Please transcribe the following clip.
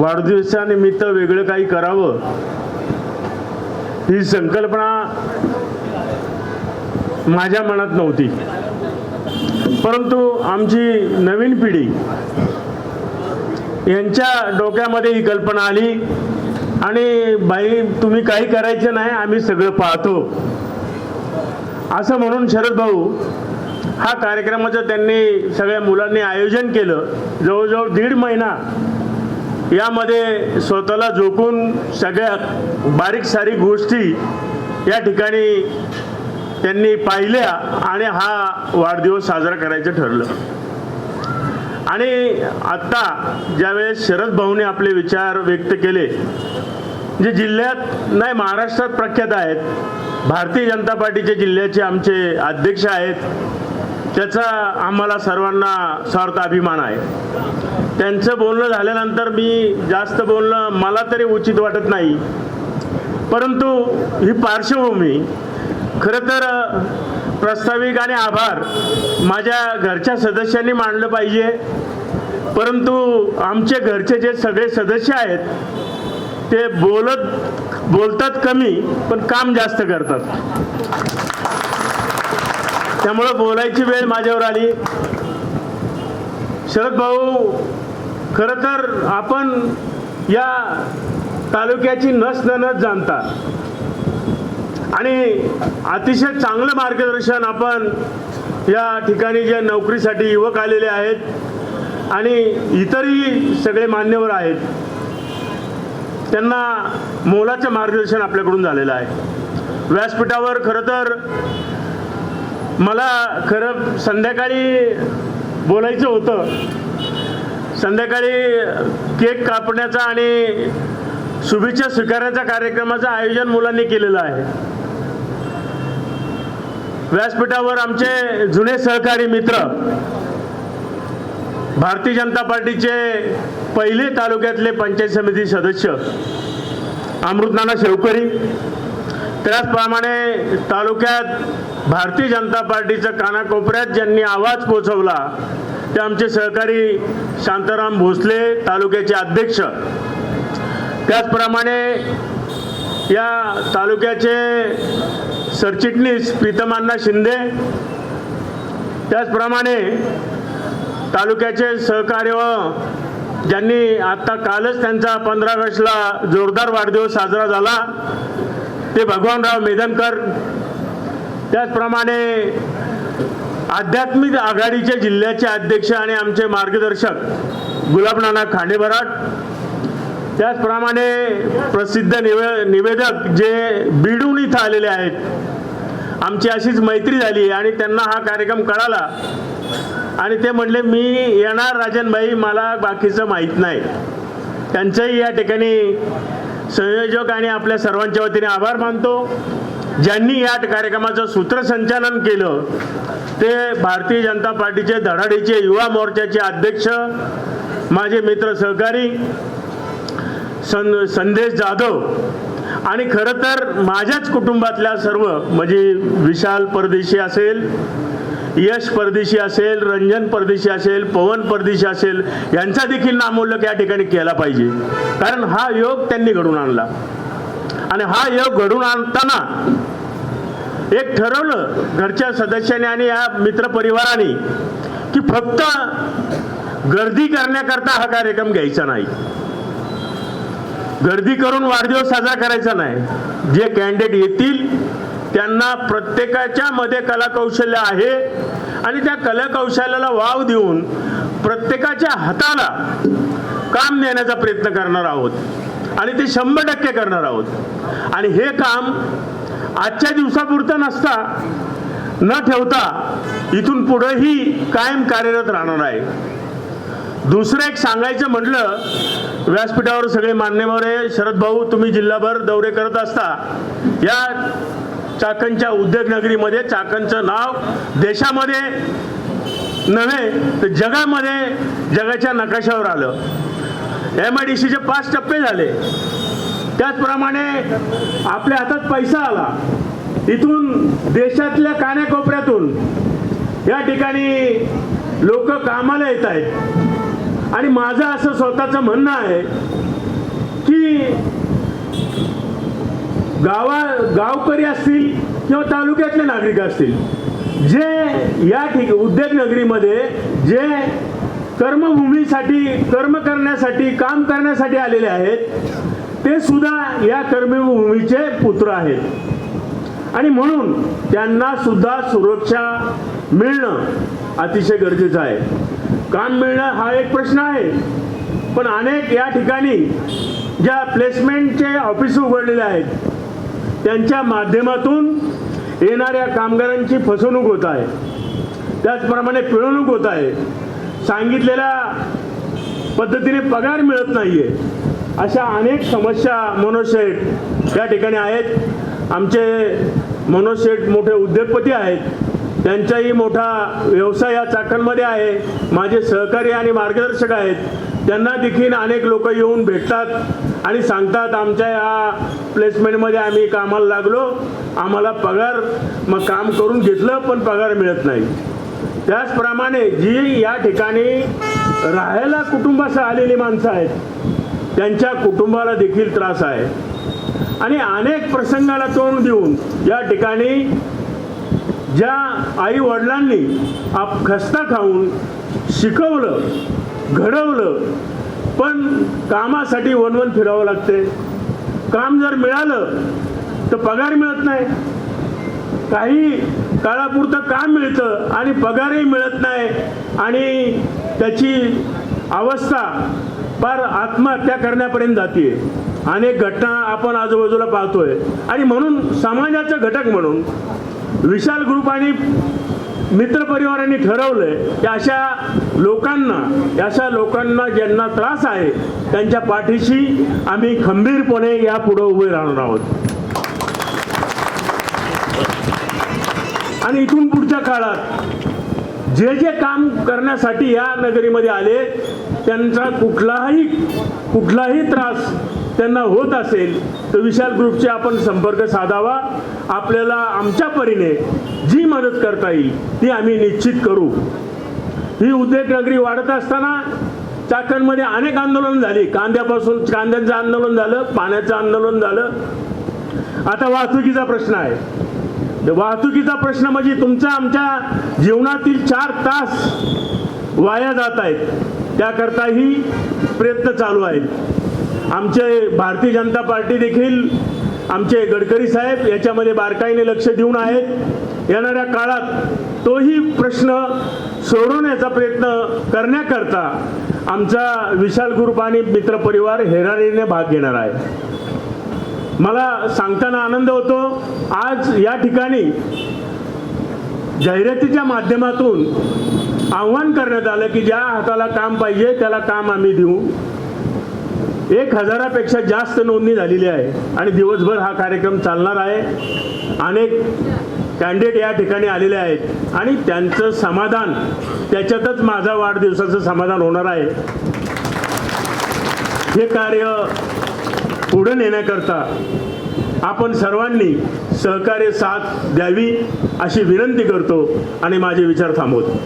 वाढदिवसानिमित्त वेगळं काही करावं ही संकल्पना माझ्या मनात नव्हती. परंतु आमची नवीन पिढी यांच्या डोक्यामध्ये ही कल्पना आली आणि बाई तुम्ही काही करायचं नाही आम्ही सगळं पाहतो. असं म्हणून शरद भाऊ हा कार्यक्रमाचं त्यांनी सगळ्या मुलांनी आयोजन केलं. जवळजवळ दीड महिना यामध्ये स्वतःला झोकून सगळ्या बारीक सारीक गोष्टी या ठिकाणी त्यांनी पाहिल्या आणि हा वाढदिवस साजरा करायचं ठरलं. आणि आत्ता ज्यावेळेस शरद भाऊने आपले विचार व्यक्त केले जे जिल्ह्यात नाही महाराष्ट्रात प्रख्यात आहेत. भारतीय जनता पार्टीचे जिल्ह्याचे आमचे अध्यक्ष आहेत. त्याचा आम्हाला सर्वांना स्वार्थ अभिमान आहे. त्यांचं बोलणं झाल्यानंतर मी जास्त बोलणं मला तरी उचित वाटत नाही. परंतु ही पार्श्वभूमी खरं तर प्रस्ताविक आणि आभार माझ्या घरच्या सदस्यांनी मांडलं पाहिजे. परंतु आमचे घरचे जे सगळे सदस्य आहेत ते बोलत बोलतात कमी पण काम जास्त करतात. त्यामुळं बोलायची वेळ माझ्यावर आली. शरद भाऊ खरं तर आपण या तालुक्याची नस नस जाणता आणि अतिशय चांगलं मार्गदर्शन आपण या ठिकाणी जे नोकरीसाठी युवक आलेले आहेत आणि इतरही सगळे मान्यवर आहेत त्यांना मोलाचं मार्गदर्शन आपल्याकडून झालेलं आहे. व्यासपीठावर खरं तर मला खरं संध्याकाळी बोलायचं होतं संध्याकाळी केक कापण्याचा आणि शुभेच्छा स्वीकारण्याच्या कार्यक्रमाचं आयोजन मुलांनी केलेलं आहे. व्यासपीठावर आमचे जुने सहकारी मित्र भारतीय जनता पार्टीचे पहिले तालुक्यातले पंचायत समिती सदस्य अमृतनाना शेवकरी. त्याचप्रमाणे तालुक्यात भारतीय जनता पार्टीचं कानाकोपऱ्यात ज्यांनी आवाज पोचवला ते आमचे सहकारी शांताराम भोसले तालुक्याचे अध्यक्ष. त्याचप्रमाणे या तालुक्याचे सरचिटणीस प्रीतमांना शिंदे. त्याचप्रमाणे तालुक्याचे सहकार्य ज्यांनी आत्ता कालच त्यांचा पंधरा ऑगस्टला जोरदार वाढदिवस साजरा झाला ते भगवानराव मेदनकर. त्याचप्रमाणे आध्यात्मिक आघाडीच्या जिल्ह्याचे अध्यक्ष आणि आमचे मार्गदर्शक गुलाबनाना खांडेबराट त्याचप्रमाणे प्रसिद्ध निवे निवेदक जे बीडून इथं आलेले आहेत. आमची अशीच मैत्री झाली आणि त्यांना हा कार्यक्रम कळाला. आणि ते म्हणले मी येणार राजनभाई मला बाकीचं माहीत नाही. त्यांचंही या ठिकाणी संयोजक आणि आपल्या सर्वांच्या वतीने आभार मानतो. ज्यांनी या कार्यक्रमाचं सूत्रसंचालन केलं ते भारतीय जनता पार्टीचे धडाडीचे युवा मोर्चाचे अध्यक्ष माझे मित्र सहकारी सं संदेश जाधव आणि खरं तर माझ्याच कुटुंबातल्या सर्व म्हणजे विशाल परदेशी असेल यश परदेशी असेल रंजन परदेशी असेल पवन परदेशी असेल यांचा देखील नामोल्लेख या ठिकाणी केला पाहिजे. कारण हा योग त्यांनी घडून आणला. आणि हा योग घडून आणताना एक ठरवलं घरच्या सदस्यांनी आणि या मित्रपरिवाराने की फक्त गर्दी करण्याकरता हा कार्यक्रम घ्यायचा नाही. गर्दी करून वाढदिवस साजरा करायचा नाही. जे कॅन्डिडेट येतील त्यांना प्रत्येकाच्या मध्ये कलाकौशल्य आहे आणि त्या कलाकौशल्याला वाव देऊन प्रत्येकाच्या हाताला काम देण्याचा प्रयत्न करणार आहोत. आणि ते शंभर टक्के करणार आहोत. आणि हे काम आजच्या दिवसापुरतं नसता न ठेवता इथून पुढेही कायम कार्यरत राहणार आहे. दुसरं एक सांगायचं म्हटलं व्यासपीठावर सगळे मान्यवर आहे शरद भाऊ तुम्ही जिल्हाभर दौरे करत असता या चाकणच्या उद्योगनगरीमध्ये चाकणचं नाव देशामध्ये नव्हे तर जगामध्ये जगाच्या नकाशावर आलं. एम आय डी सीचे पाच टप्पे झाले. त्याचप्रमाणे आपल्या हातात पैसा आला. इथून देशातल्या कानाकोपऱ्यातून या ठिकाणी लोक कामाला येत आहेत. आणि माझं असं स्वतःचं म्हणणं आहे की गावा गावकरी असतील किंवा तालुक्यातले नागरिक असतील जे या ठिक उद्योगनगरीमध्ये जे कर्मभूमीसाठी कर्म करण्यासाठी काम करण्यासाठी आलेले आहेत. ते सुद्धा या कर्मभूमीचे पुत्र आहेत. आणि म्हणून त्यांना सुद्धा सुरक्षा मिळणं अतिशय गरजेचं आहे. काम मिळणं हा एक प्रश्न आहे. पण अनेक या ठिकाणी ज्या प्लेसमेंटचे ऑफिस उघडलेले आहेत त्यांच्या माध्यमातून येणाऱ्या कामगारांची फसवणूक होत आहे. त्याचप्रमाणे पिळवणूक होत आहे. सांगितलेल्या पद्धतीने पगार मिळत नाहीये. अशा अनेक समस्या मनोज शेठ या ठिकाणी आहेत. आमचे मनोज शेठ मोठे उद्योगपती आहेत. त्यांचाही मोठा व्यवसाय या चाकणमध्ये आहे. माझे सहकारी आणि मार्गदर्शक आहेत. त्यांना देखील अनेक लोक येऊन भेटतात आणि सांगतात आमच्या या प्लेसमेंटमध्ये आम्ही कामाला लागलो. आम्हाला पगार मग काम करून घेतलं पण पगार मिळत नाही. त्याचप्रमाणे जी या ठिकाणी राहायला कुटुंबासह आलेली माणसं आहेत त्यांच्या कुटुंबाला देखील त्रास आहे. आणि अनेक प्रसंगाला तोंड देऊन या ठिकाणी ज्या आई वडिलांनी आप खस्ता खाऊन शिकवलं घडवलं पण कामासाठी वनवन फिरावं लागते. काम जर मिळालं तर पगार मिळत नाही. काही काळापुरतं काम मिळतं आणि पगारही मिळत नाही आणि त्याची अवस्था फार आत्महत्या करण्यापर्यंत जाते अनेक घटना आपण आजूबाजूला पाहतोय. आणि म्हणून समाजाचा घटक म्हणून विशाल ग्रुप आणि मित्रपरिवारांनी ठरवलंय की अशा लोकांना अशा लोकांना ज्यांना त्रास आहे त्यांच्या पाठीशी आम्ही खंबीरपणे या पुढं उभे राहणार आहोत. आणि इथून पुढच्या काळात जे जे काम करण्यासाठी या नगरीमध्ये आले त्यांचा कुठलाही कुठलाही त्रास त्यांना होत असेल तर विशाल ग्रुपचे आपण संपर्क साधावा. आपल्याला आमच्या परीने जी मदत करता येईल ती आम्ही निश्चित करू. ही उद्योग नगरी वाढत असताना चाकणमध्ये अनेक आंदोलन झाली. कांद्यापासून कांद्यांचं आंदोलन झालं पाण्याचं आंदोलन झालं. आता वाहतुकीचा प्रश्न आहे. वाहतुकीचा प्रश्न म्हणजे तुमचा आमच्या जीवनातील चार तास वाया जात आहेत. त्याकरताही प्रयत्न चालू आहेत. आमचे भारतीय जनता पार्टी देखील आमचे गडकरी साहेब याच्यामध्ये बारकाईने लक्ष देऊन आहेत. येणाऱ्या काळात तोही प्रश्न सोडवण्याचा प्रयत्न करण्याकरता आमचा विशाल ग्रुप आणि मित्रपरिवार हेरारीने भाग घेणार आहे. मला सांगताना आनंद होतो. आज या ठिकाणी जाहिरातीच्या माध्यमातून आव्हान करण्यात आलं की ज्या हाताला काम पाहिजे त्याला काम आम्ही देऊ. एक हजारापेक्षा जास्त नोंदणी झालेली आहे आणि दिवसभर हा कार्यक्रम चालणार आहे. अनेक कॅन्डिडेट या ठिकाणी आलेले आहेत. आणि त्यांचं समाधान त्याच्यातच माझा वाढदिवसाचं समाधान होणार आहे. हे कार्य पुढे नेण्याकरता आपण सर्वांनी सहकार्य साथ द्यावी अशी विनंती करतो आणि माझे विचार थांबवतो.